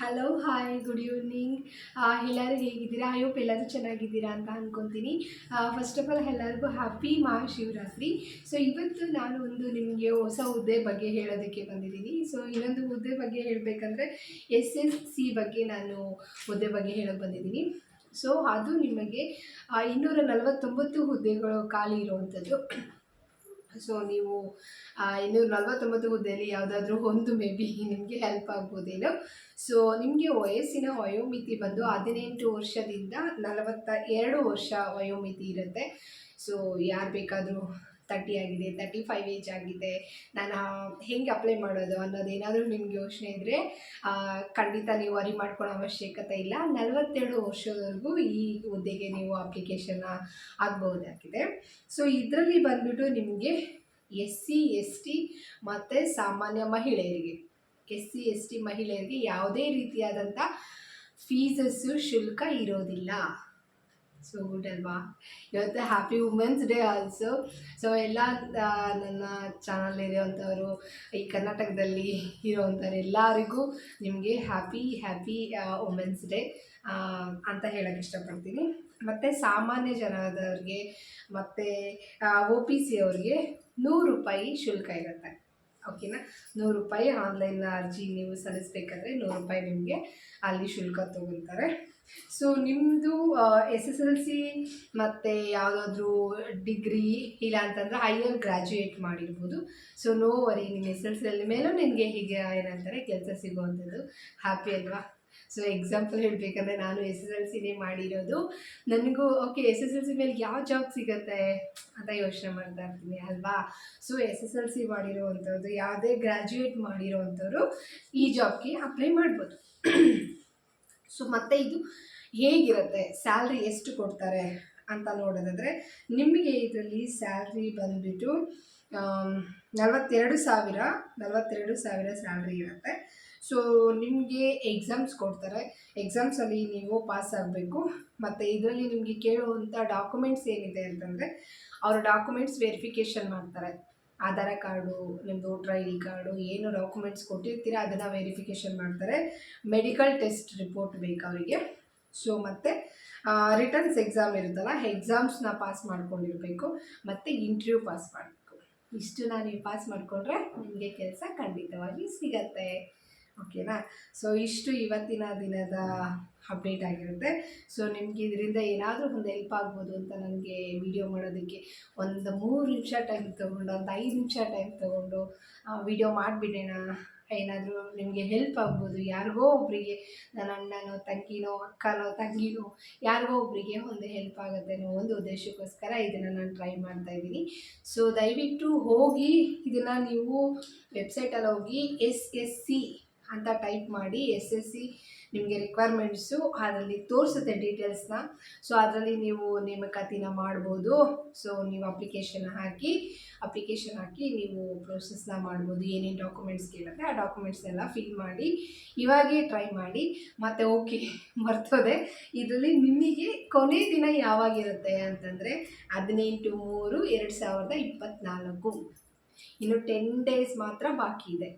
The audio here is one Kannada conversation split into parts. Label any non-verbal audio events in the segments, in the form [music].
ಹಲೋ ಹಾಯ್ ಗುಡ್ ಈವ್ನಿಂಗ್ ಎಲ್ಲರೂ ಹೇಗಿದ್ದೀರಾ? ಐ ಹೋಪ್ ಎಲ್ಲರೂ ಚೆನ್ನಾಗಿದ್ದೀರಾ ಅಂತ ಅಂದ್ಕೊತೀನಿ ಫಸ್ಟ್ ಆಫ್ ಆಲ್ ಎಲ್ಲರಿಗೂ ಹ್ಯಾಪಿ ಮಹಾಶಿವರಾತ್ರಿ. ಸೊ ಇವತ್ತು ನಾನು ಒಂದು ನಿಮಗೆ ಹೊಸ ಹುದ್ದೆ ಬಗ್ಗೆ ಹೇಳೋದಕ್ಕೆ ಬಂದಿದ್ದೀನಿ. ಸೊ ಇನ್ನೊಂದು ಹುದ್ದೆ ಬಗ್ಗೆ ಹೇಳಬೇಕಂದ್ರೆ ಎಸ್ ಎಸ್ ಸಿ ಬಗ್ಗೆ ನಾನು ಹುದ್ದೆ ಬಗ್ಗೆ ಹೇಳೋಕ್ಕೆ ಬಂದಿದ್ದೀನಿ. ಸೊ ಅದು ನಿಮಗೆ ಇನ್ನೂರ ನಲವತ್ತೊಂಬತ್ತು ಹುದ್ದೆಗಳು ಖಾಲಿ ಇರುವಂಥದ್ದು. ಸೊ ನೀವು ಇನ್ನೂರ ನಲ್ವತ್ತೊಂಬತ್ತು ಹುದ್ದೆಯಲ್ಲಿ ಯಾವುದಾದ್ರೂ ಒಂದು ಮೇ ಬಿ ನಿಮಗೆ ಹೆಲ್ಪ್ ಆಗ್ಬೋದೇನೋ. ಸೊ ನಿಮಗೆ ವಯಸ್ಸಿನ ವಯೋಮಿತಿ ಬಂದು ಹದಿನೆಂಟು ವರ್ಷದಿಂದ ನಲವತ್ತ ಎರಡು ವರ್ಷ ವಯೋಮಿತಿ ಇರುತ್ತೆ. ಸೊ ಯಾರು ಬೇಕಾದರೂ ತರ್ಟಿ ಆಗಿದೆ ತರ್ಟಿ ಫೈವ್ ಏಜ್ ಆಗಿದೆ. ನಾನು ಹೆಂಗೆ ಅಪ್ಲೈ ಮಾಡೋದು ಅನ್ನೋದೇನಾದರೂ ನಿಮ್ಗೆ ಯೋಚನೆ ಇದ್ದರೆ ಖಂಡಿತ ನೀವು ವರಿ ಮಾಡ್ಕೊಳ್ಳೋ ಅವಶ್ಯಕತೆ ಇಲ್ಲ. ನಲವತ್ತೆರಡು ವರ್ಷದವರೆಗೂ ಈ ಹುದ್ದೆಗೆ ನೀವು ಅಪ್ಲಿಕೇಶನ್ನ ಆಗ್ಬೋದಾಗಿದೆ ಸೊ ಇದರಲ್ಲಿ ಬಂದುಬಿಟ್ಟು ನಿಮಗೆ ಎಸ್ ಸಿ ಎಸ್ ಟಿ ಮತ್ತು ಸಾಮಾನ್ಯ ಮಹಿಳೆಯರಿಗೆ ಎಸ್ ಸಿ ಎಸ್ ಟಿ ಮಹಿಳೆಯರಿಗೆ ಯಾವುದೇ ರೀತಿಯಾದಂಥ ಫೀಸಸ್ಸು ಶುಲ್ಕ ಇರೋದಿಲ್ಲ. ಸೊ ಗುಡ್ ಅಲ್ವಾ ಇವತ್ತು happy women's day also so ಎಲ್ಲ ನನ್ನ ಚಾನಲ್ ಇರೋವಂಥವರು ಈ ಕರ್ನಾಟಕದಲ್ಲಿ ಇರೋವಂಥವ್ರು ಎಲ್ಲರಿಗೂ ನಿಮಗೆ ಹ್ಯಾಪಿ ಹ್ಯಾಪಿ ವುಮೆನ್ಸ್ ಡೇ ಅಂತ ಹೇಳೋಕ್ಕೆ ಇಷ್ಟಪಡ್ತೀನಿ. ಮತ್ತು ಸಾಮಾನ್ಯ ಜನದವ್ರಿಗೆ, ಮತ್ತು ಒ ಪಿ ಸಿ ಅವ್ರಿಗೆ ನೂರು ರೂಪಾಯಿ ಶುಲ್ಕ ಇರುತ್ತೆ. ಓಕೆನಾ? ನೂರು ರೂಪಾಯಿ ಆನ್ಲೈನ್ ಅರ್ಜಿ ನೀವು ಸಲ್ಲಿಸ್ಬೇಕಾದ್ರೆ ನೂರು ರೂಪಾಯಿ ನಿಮಗೆ ಅಲ್ಲಿ ಶುಲ್ಕ ತೊಗೊಳ್ತಾರೆ. ಸೊ ನಿಮ್ಮದು ಎಸ್ ಎಸ್ ಎಲ್ ಸಿ ಮತ್ತು ಯಾವುದಾದ್ರೂ ಡಿಗ್ರಿ ಇಲ್ಲ ಅಂತಂದರೆ ಹೈಯರ್ ಗ್ರ್ಯಾಜುಯೇಟ್ ಮಾಡಿರ್ಬೋದು. ಸೊ ನೋ ವರಿ ನಿಮ್ಮ ಎಸ್ ಎಲ್ ಸಿ ಮೇಲೂ ನಿಮಗೆ ಹೀಗೆ ಏನಂತಾರೆ, ಕೆಲಸ ಸಿಗುವಂಥದ್ದು. ಹ್ಯಾಪಿ ಅಲ್ವಾ? ಸೊ ಎಕ್ಸಾಂಪಲ್ ಹೇಳಬೇಕಂದ್ರೆ ನಾನು ಎಸ್ ಎಸ್ ಎಲ್ ಸಿನೇ ಮಾಡಿರೋದು. ನನಗೂ okay S S L C ಮೇಲೆ ಯಾವ ಜಾಬ್ ಸಿಗುತ್ತೆ ಅಂತ ಯೋಚನೆ ಮಾಡ್ತಾ ಇರ್ತೀನಿ, ಅಲ್ವಾ? So S S L C ಮಾಡಿರೋವಂಥದ್ದು, ಯಾವುದೇ ಗ್ರ್ಯಾಜುಯೇಟ್ ಮಾಡಿರೋವಂಥವ್ರು ಈ ಜಾಬ್ಗೆ ಅಪ್ಲೈ ಮಾಡ್ಬೋದು. [clears throat] ಸೊ ಮತ್ತೆ ಇದು ಹೇಗಿರುತ್ತೆ? ಸ್ಯಾಲ್ರಿ ಎಷ್ಟು ಕೊಡ್ತಾರೆ ಅಂತ ನೋಡೋದಾದರೆ, ನಿಮಗೆ ಇದರಲ್ಲಿ ಸ್ಯಾಲ್ರಿ ಬಂದುಬಿಟ್ಟು ನಲವತ್ತೆರಡು ಸಾವಿರ ನಲವತ್ತೆರಡು ಸಾವಿರ ಸ್ಯಾಲ್ರಿ ಇರುತ್ತೆ. ಸೊ ನಿಮಗೆ ಎಕ್ಸಾಮ್ಸ್ ಕೊಡ್ತಾರೆ. ಎಕ್ಸಾಮ್ಸಲ್ಲಿ ನೀವು ಪಾಸ್ ಆಗಬೇಕು. ಮತ್ತು ಇದರಲ್ಲಿ ನಿಮಗೆ ಕೇಳುವಂಥ ಡಾಕ್ಯುಮೆಂಟ್ಸ್ ಏನಿದೆ ಅಂತಂದರೆ, ಅವರ ಡಾಕ್ಯುಮೆಂಟ್ಸ್ ವೆರಿಫಿಕೇಷನ್ ಮಾಡ್ತಾರೆ. ಆಧಾರ ಕಾರ್ಡು ನಿಮ್ಮದು ವೋಟ್ರ್ ಐ ಡಿ ಕಾರ್ಡು ಏನು ಡಾಕ್ಯುಮೆಂಟ್ಸ್ ಕೊಟ್ಟಿರ್ತೀರ ಅದನ್ನು ವೆರಿಫಿಕೇಷನ್ ಮಾಡ್ತಾರೆ. ಮೆಡಿಕಲ್ ಟೆಸ್ಟ್ ರಿಪೋರ್ಟ್ ಬೇಕು ಅವರಿಗೆ. ಸೊ ಮತ್ತು ರಿಟರ್ನ್ಸ್ ಎಕ್ಸಾಮ್ ಇರುತ್ತಲ್ಲ ಎಕ್ಸಾಮ್ಸ್ನ ಪಾಸ್ ಮಾಡ್ಕೊಂಡಿರಬೇಕು. ಮತ್ತು ಇಂಟರ್ವ್ಯೂ ಪಾಸ್ ಮಾಡಬೇಕು. ಇಷ್ಟು ನೀವು ಪಾಸ್ ಮಾಡಿಕೊಂಡ್ರೆ ನಿಮಗೆ ಕೆಲಸ ಖಂಡಿತವಾಗಿ ಸಿಗತ್ತೆ. ಓಕೆನಾ? ಸೊ ಇಷ್ಟು ಇವತ್ತಿನ ದಿನದ ಅಪ್ಡೇಟ್ ಆಗಿರುತ್ತೆ. ಸೊ ನಿಮಗೆ ಇದರಿಂದ ಏನಾದರೂ ಒಂದು ಹೆಲ್ಪ್ ಆಗ್ಬೋದು ಅಂತ ನನಗೆ ವಿಡಿಯೋ ಮಾಡೋದಕ್ಕೆ ಒಂದು ಮೂರು ನಿಮಿಷ ಟೈಮ್ ತೊಗೊಂಡು, ಒಂದು ಐದು ನಿಮಿಷ ಟೈಮ್ ತೊಗೊಂಡು ವಿಡಿಯೋ ಮಾಡಿಬಿಡೋಣ. ಏನಾದರೂ ನಿಮಗೆ ಹೆಲ್ಪ್ ಆಗ್ಬೋದು. ಯಾರಿಗೋ ಒಬ್ಬರಿಗೆ ನನ್ನ ಅಣ್ಣನೋ, ತಂಗಿನೋ, ಅಕ್ಕನೋ, ತಂಗಿನೋ, ಯಾರಿಗೋ ಒಬ್ಬರಿಗೆ ಒಂದು ಹೆಲ್ಪ್ ಆಗುತ್ತೆ ಅನ್ನೋ ಒಂದು ಉದ್ದೇಶಕ್ಕೋಸ್ಕರ ಇದನ್ನು ನಾನು ಟ್ರೈ ಮಾಡ್ತಾ ಇದ್ದೀನಿ. ಸೊ ದಯವಿಟ್ಟು ಹೋಗಿ, ಇದನ್ನು ನೀವು ವೆಬ್ಸೈಟಲ್ಲಿ ಹೋಗಿ ಎಸ್ ಎಸ್ ಸಿ ಅಂತ ಟೈಪ್ ಮಾಡಿ ಎಸ್ ಎಸ್ ಸಿ ನಿಮಗೆ ರಿಕ್ವೈರ್ಮೆಂಟ್ಸು ಅದರಲ್ಲಿ ತೋರಿಸುತ್ತೆ ಡೀಟೇಲ್ಸ್ನ ಸೊ ಅದರಲ್ಲಿ ನೀವು ನೇಮಕಾತಿನ ಮಾಡ್ಬೋದು. ಸೊ ನೀವು ಅಪ್ಲಿಕೇಶನ್ ಹಾಕಿ ಅಪ್ಲಿಕೇಶನ್ ಹಾಕಿ ನೀವು ಪ್ರೋಸೆಸ್ನ ಮಾಡ್ಬೋದು. ಏನೇನು ಡಾಕ್ಯುಮೆಂಟ್ಸ್ ಕೇಳುತ್ತೆ ಆ ಡಾಕ್ಯುಮೆಂಟ್ಸ್ನೆಲ್ಲ ಫಿಲ್ ಮಾಡಿ, ಇವಾಗೇ ಟ್ರೈ ಮಾಡಿ, ಮತ್ತು ಓಕೆ [laughs] ಬರ್ತದೆ. ಇದರಲ್ಲಿ ನಿಮಗೆ ಕೊನೆ ದಿನ ಯಾವಾಗಿರುತ್ತೆ ಅಂತಂದರೆ ಹದಿನೆಂಟು ಮೂರು ಎರಡು ಸಾವಿರದ ಇಪ್ಪತ್ತ್ನಾಲ್ಕು ಇನ್ನು ಟೆನ್ ಡೇಸ್ ಮಾತ್ರ ಬಾಕಿ ಇದೆ.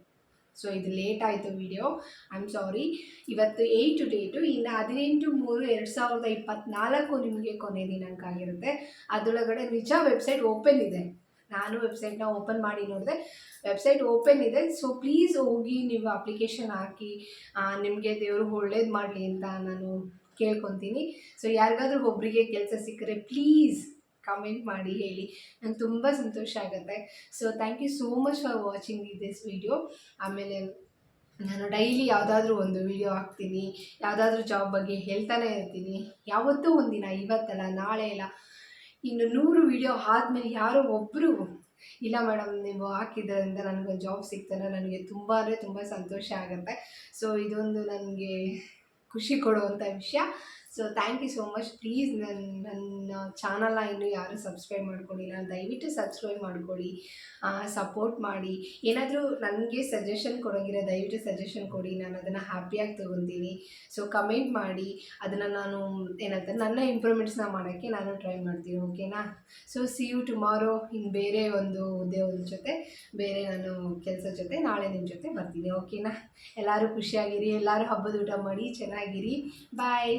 ಸೊ ಇದು ಲೇಟ್ ಆಯಿತು ವಿಡಿಯೋ ಐ ಆಮ್ ಸಾರಿ ಇವತ್ತು ಏಯ್ಟು ಡೇಟು ಇನ್ನು ಹದಿನೆಂಟು ಮೂರು ಎರಡು ಸಾವಿರದ ಇಪ್ಪತ್ತ್ನಾಲ್ಕು ನಿಮಗೆ ಕೊನೆ ದಿನಾಂಕ ಆಗಿರುತ್ತೆ. ಅದರೊಳಗಡೆ ನಿಜ ವೆಬ್ಸೈಟ್ ಓಪನ್ ಇದೆ. ನಾನು ವೆಬ್ಸೈಟ್ನ ಓಪನ್ ಮಾಡಿ ನೋಡಿದೆ. ವೆಬ್ಸೈಟ್ ಓಪನ್ ಇದೆ. ಸೊ ಪ್ಲೀಸ್ ಹೋಗಿ ನೀವು ಅಪ್ಲಿಕೇಶನ್ ಹಾಕಿ ನಿಮಗೆ ದೇವರು ಒಳ್ಳೇದು ಮಾಡಲಿ ಅಂತ ನಾನು ಕೇಳ್ಕೊತೀನಿ. ಸೊ ಯಾರಿಗಾದ್ರೂ ಒಬ್ಬರಿಗೆ ಕೆಲಸ ಸಿಕ್ಕರೆ ಪ್ಲೀಸ್ ಕಮೆಂಟ್ ಮಾಡಿ ಹೇಳಿ. ನಂಗೆ ತುಂಬ ಸಂತೋಷ ಆಗುತ್ತೆ. So thank you so much for watching this video ಆಮೇಲೆ ನಾನು ಡೈಲಿ ಯಾವುದಾದ್ರೂ ಒಂದು ವಿಡಿಯೋ ಹಾಕ್ತೀನಿ, ಯಾವುದಾದ್ರೂ ಜಾಬ್ ಬಗ್ಗೆ ಹೇಳ್ತಾನೆ ಇರ್ತೀನಿ. ಯಾವತ್ತೂ ಒಂದಿನ, ಇವತ್ತಲ್ಲ, ನಾಳೆ ಇಲ್ಲ ಇನ್ನು ನೂರು ವಿಡಿಯೋ ಆದಮೇಲೆ ಯಾರೋ ಒಬ್ಬರು ಇಲ್ಲ ಮೇಡಮ್ ನೀವು ಹಾಕಿದ್ರಿಂದ ನನಗೊಂದು ಜಾಬ್ ಸಿಗ್ತಾರೆ ನನಗೆ ತುಂಬ ಅಂದರೆ ತುಂಬ ಸಂತೋಷ ಆಗುತ್ತೆ. ಸೊ ಇದೊಂದು ನನಗೆ ಖುಷಿ ಕೊಡುವಂಥ ವಿಷಯ. So thank you so much please ನನ್ನ ನನ್ನ ಚಾನಲ್ನ ಇನ್ನೂ ಯಾರು ಸಬ್ಸ್ಕ್ರೈಬ್ ಮಾಡ್ಕೊಂಡಿಲ್ಲ, ದಯವಿಟ್ಟು ಸಬ್ಸ್ಕ್ರೈಬ್ ಮಾಡ್ಕೊಳ್ಳಿ ಸಪೋರ್ಟ್ ಮಾಡಿ. ಏನಾದರೂ ನನಗೆ ಸಜೆಷನ್ ಕೊಡೋಗಿರೋ ದಯವಿಟ್ಟು ಸಜೆಷನ್ ಕೊಡಿ. ನಾನು ಅದನ್ನು ಹ್ಯಾಪಿಯಾಗಿ ತೊಗೊತೀನಿ. ಸೊ ಕಮೆಂಟ್ ಮಾಡಿ. ಅದನ್ನು ನಾನು, ಏನಂತ, ನನ್ನ ಇಂಪ್ರೂವ್ಮೆಂಟ್ಸ್ನ ಮಾಡೋಕ್ಕೆ ನಾನು ಟ್ರೈ ಮಾಡ್ತೀನಿ ಓಕೆನಾ ಸೊ ಸಿ ಯು ಟುಮಾರೋ ಇನ್ನು ಬೇರೆ ಒಂದು ಉದ್ಯೋಗದ ಜೊತೆ, ಬೇರೆ ನಾನು ಕೆಲಸದ ಜೊತೆ, ನಾಳೆ ನಿಮ್ಮ ಜೊತೆ ಬರ್ತೀನಿ ಓಕೆನಾ ಎಲ್ಲರೂ ಖುಷಿಯಾಗಿರಿ, ಎಲ್ಲರೂ ಹಬ್ಬದ ಊಟ ಮಾಡಿ, ಚೆನ್ನಾಗಿರಿ. ಬಾಯ್